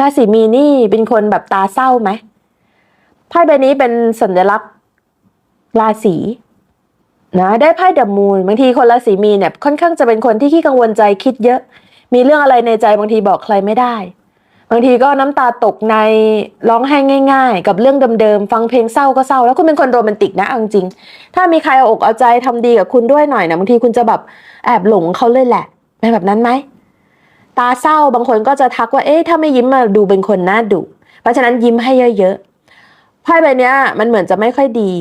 ราศีมีนี่เป็นคนแบบตาเศร้าไหมไพ่ใบนี้เป็นสัญลักษณ์ราศีนะได้ไพ่เดมูนบางทีคนราศีมีเนี่ยค่อนข้างจะเป็นคนที่ขี้กังวลใจคิดเยอะ มีเรื่องอะไรในใจบางทีบอกใครไม่ได้ บางทีก็น้ำตาตกในร้องไห้ง่าย ๆ กับเรื่องเดิมๆฟังเพลงเศร้าก็เศร้า แล้วคุณเป็นคนโรแมนติกนะเอาจริงถ้ามีใครเอาอกเอาใจทำดีกับคุณด้วยหน่อยนะบางทีคุณจะแบบแอบหลงเขาเลยแหละเป็นแบบนั้นไหม ตาเศร้าบางคนก็จะทักว่าเอ๊ะถ้าไม่ยิ้มมาดูเป็นคนน่าดุเพราะฉะนั้นยิ้มให้เยอะๆไพ่ใบเนี้ยมันเหมือนจะไม่ค่อยดี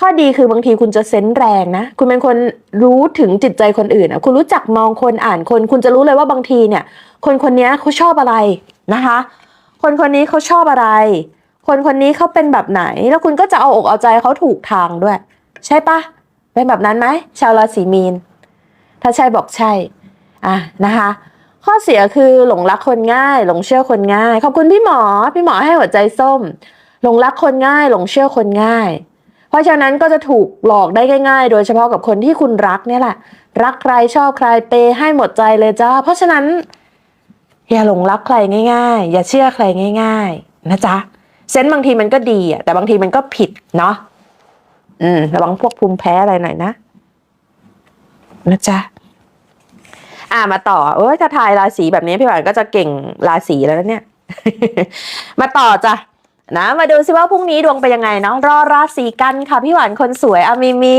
ข้อดีคือบางทีคุณจะเซนส์แรงนะ คุณเป็นคนรู้ถึงจิตใจคนอื่นอะคุณรู้จักมองคนอ่านคน คุณจะรู้เลยว่าบางทีเนี่ย คนคนนี้เขาชอบอะไรนะคะ คนคนนี้เขาชอบอะไร คนคนนี้เขาเป็นแบบไหน แล้วคุณก็จะเอาอกเอาใจเขาถูกทางด้วย ใช่ปะเป็นแบบนั้นไหมชาวราศีมีน ถ้าใช่บอกใช่อะนะคะ ข้อเสียคือหลงรักคนง่าย หลงเชื่อคนง่าย ขอบคุณพี่หมอ พี่หมอให้หัวใจส้ม หลงรักคนง่าย หลงเชื่อคนง่าย เพราะฉะนั้นก็จะถูกหลอกได้ง่าย ๆ โดยเฉพาะกับคนที่คุณรักเนี่ยแหละ รักใครชอบใครเปย์ให้หมดใจเลยจ้า เพราะฉะนั้น อย่าหลงรักใครง่าย ๆ อย่าเชื่อใครง่าย ๆ นะจ๊ะ เซนส์บางทีมันก็ดีอะแต่บางทีมันก็ผิดเนาะ อืมระวังพวกภูมิแพ้อะไรหน่อยนะ นะจ๊ะ อ่ามาต่อเอ้ยถ้าทายราศีแบบนี้พี่หวานก็จะเก่งราศีแล้วเนี่ย มาต่อจ้ะนะมาดูซิว่าพรุ่งนี้ดวงไปนยังไงเนาะรอราศีกันค่ะพี่หวานคนสวยอะมีมี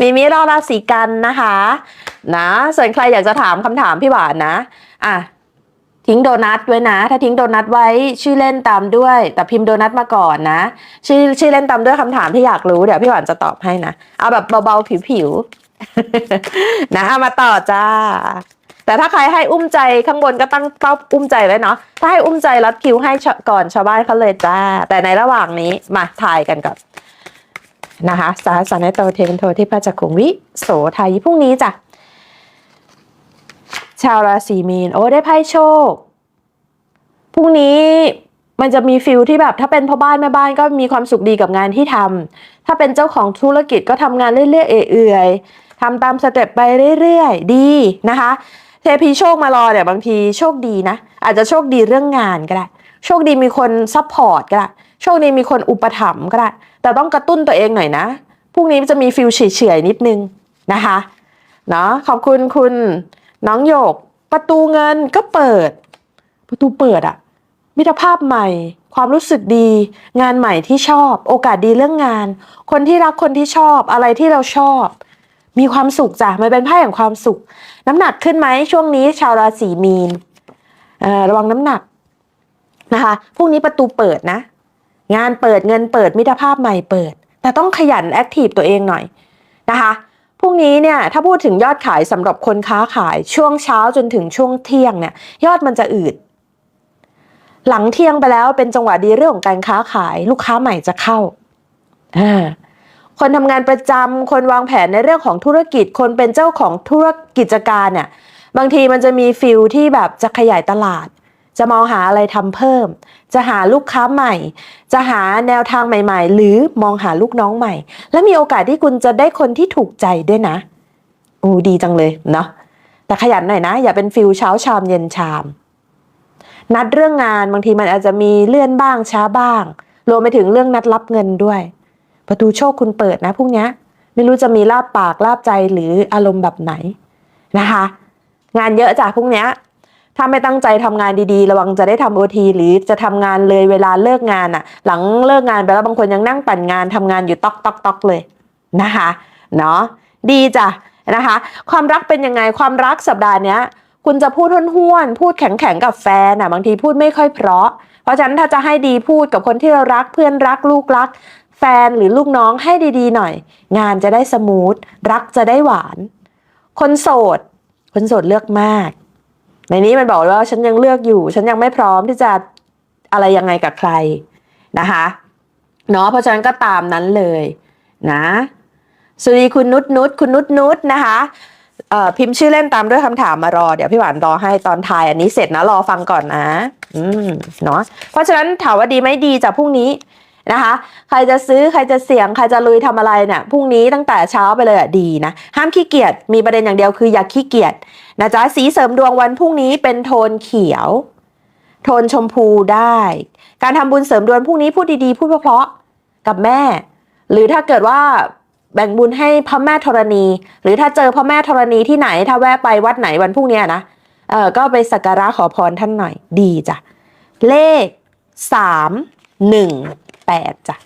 มีมีรอราศีกันนะคะ นะ ส่วนใครอยากจะถามคำถามพี่หวานนะอะทิ้งโดนัทไว้นะ ถ้าทิ้งโดนัทไว้ชื่อเล่นตามด้วย แต่พิมพ์โดนัทมาก่อนนะ ชื่อชื่อเล่นตามด้วยคำถามที่อยากรู้เดี๋ยวพี่หวานจะตอบให้นะ เอาแบบเบาๆผิวๆ นะเอามาต่อจ้า แต่ถ้าใครให้อุ้มใจข้างบนก็ตั้งเป้าอุ้มใจไว้เนาะถ้าให้อุ้มใจรัดคิวให้ก่อนชาวบ้านเขาเลยจ้า แต่ในระหว่างนี้มาถ่ายกันก่อนนะคะสาสานโตเทนโทที่พระจักรุงวิโสไทยพรุ่งนี้จ้ะชาวราศีมีนโอ้ได้ไพ่โชคพรุ่งนี้มันจะมีฟิลที่แบบถ้าเป็นพ่อบ้านแม่บ้านก็มีความสุขดีกับงานที่ทำถ้าเป็นเจ้าของธุรกิจก็ทำงานเรื่อยๆเอื่อยๆ ทำตามสเต็ปไปเรื่อยๆ ดีนะคะ เทพีโชคมารอเนี่ยบางทีโชคดีนะ อาจจะโชคดีเรื่องงานก็ได้ โชคดีมีคนซัพพอร์ตก็ได้ โชคดีมีคนอุปถัมภ์ก็ได้ แต่ต้องกระตุ้นตัวเองหน่อยนะ พรุ่งนี้จะมีฟิลเฉยๆนิดนึงนะคะ เนาะขอบคุณคุณน้องโยก ประตูเงินก็เปิด ประตูเปิดอะมิตรภาพใหม่ ความรู้สึกดี งานใหม่ที่ชอบ โอกาสดีเรื่องงาน คนที่รักคนที่ชอบอะไรที่เราชอบ มีความสุขจ้ะมันเป็นไพ่แห่งความสุข น้ำหนักขึ้นไหมช่วงนี้ชาวราศีมีนระวังน้ำหนักนะคะพรุ่งนี้ประตูเปิดนะ งานเปิดเงินเปิดมิตรภาพใหม่เปิด แต่ต้องขยันแอคทีฟตัวเองหน่อยนะคะพรุ่งนี้เนี่ยถ้าพูดถึงยอดขายสำหรับคนค้าขายช่วงเช้าจนถึงช่วงเที่ยงเนี่ยยอดมันจะอืดหลังเที่ยงไปแล้วเป็นจังหวะดีเรื่องของการค้าขาย ลูกค้าใหม่จะเข้าอ่า คนทำงานประจำคนวางแผนในเรื่องของธุรกิจ คนเป็นเจ้าของธุรกิจการเนี่ยบางทีมันจะมีฟิลที่แบบจะขยายตลาด จะมองหาอะไรทำเพิ่ม จะหาลูกค้าใหม่ จะหาแนวทางใหม่ ๆ หรือมองหาลูกน้องใหม่ และมีโอกาสที่คุณจะได้คนที่ถูกใจด้วยนะอู้ดีจังเลยเนาะแต่ขยันหน่อยนะ อย่าเป็นฟิลเช้าชามเย็นชาม นัดเรื่องงานบางทีมันอาจจะมีเลื่อนบ้างช้าบ้าง รวมไปถึงเรื่องนัดรับเงินด้วย ประตูโชคคุณเปิดนะพรุ่งนี้ไม่รู้จะมีลาบปากลาบใจหรืออารมณ์แบบไหนนะคะ งานเยอะจ้ะพรุ่งนี้ถ้าไม่ตั้งใจทำงานดีๆ ระวังจะได้ทำโอทีหรือจะทำงานเลยเวลาเลิกงานอะ่ะ หลังเลิกงานไปแล้วบางคนยังนั่งปั่นงานทำงานอยู่ตอกตอกตอกเลยนะคะเนาะดีจ้ะนะคะ ความรักเป็นยังไงความรักสัปดาห์เนี้ย คุณจะพูดห้วนๆพูดแข็งๆกับแฟนอะบางทีพูดไม่ค่อยเพราะ เพราะฉะนั้นถ้าจะให้ดีพูดกับคนที่เรารักเพื่อนรักลูกรัก ฟนหรือลูกน้องให้ดีๆหน่อย งานจะได้สมูท รักจะได้หวาน คนโสด คนโสดเลือกมาก ในนี้มันบอกว่าฉันยังเลือกอยู่ ฉันยังไม่พร้อมที่จะอะไรยังไงกับใครนะคะเนาะเพราะฉะนั้นก็ตามนั้นเลยนะสวัสดีคุณนุชนุชคุณนุชนุชนะคะพิมพ์ชื่อเล่นตามด้วยคำถามมารอ เดี๋ยวพี่หวานรอให้ตอนถ่ายอันนี้เสร็จนะรอฟังก่อนนะ อืมเนาะเพราะฉะนั้นถามว่าดีไหมดีจากพรุ่งนี้ นะคะ ใครจะซื้อใครจะเสี่ยงใครจะลุยทำอะไรเนี่ยพรุ่งนี้ตั้งแต่เช้าไปเลยอะดีนะ ห้ามขี้เกียจมีประเด็นอย่างเดียวคืออย่าขี้เกียจนะจ๊ะสีเสริมดวงวันพรุ่งนี้เป็นโทนเขียว โทนชมพูได้ การทำบุญเสริมดวงพรุ่งนี้พูดดีๆ พูดเพราะๆกับแม่ หรือถ้าเกิดว่าแบ่งบุญให้พระแม่ธรณี หรือถ้าเจอพระแม่ธรณีที่ไหน ถ้าแวะไปวัดไหนวันพรุ่งนี้นะเออก็ไปสักการะขอพรท่านหน่อยดีจ้ะเลขสามหนึ่ง แปดจ้ะ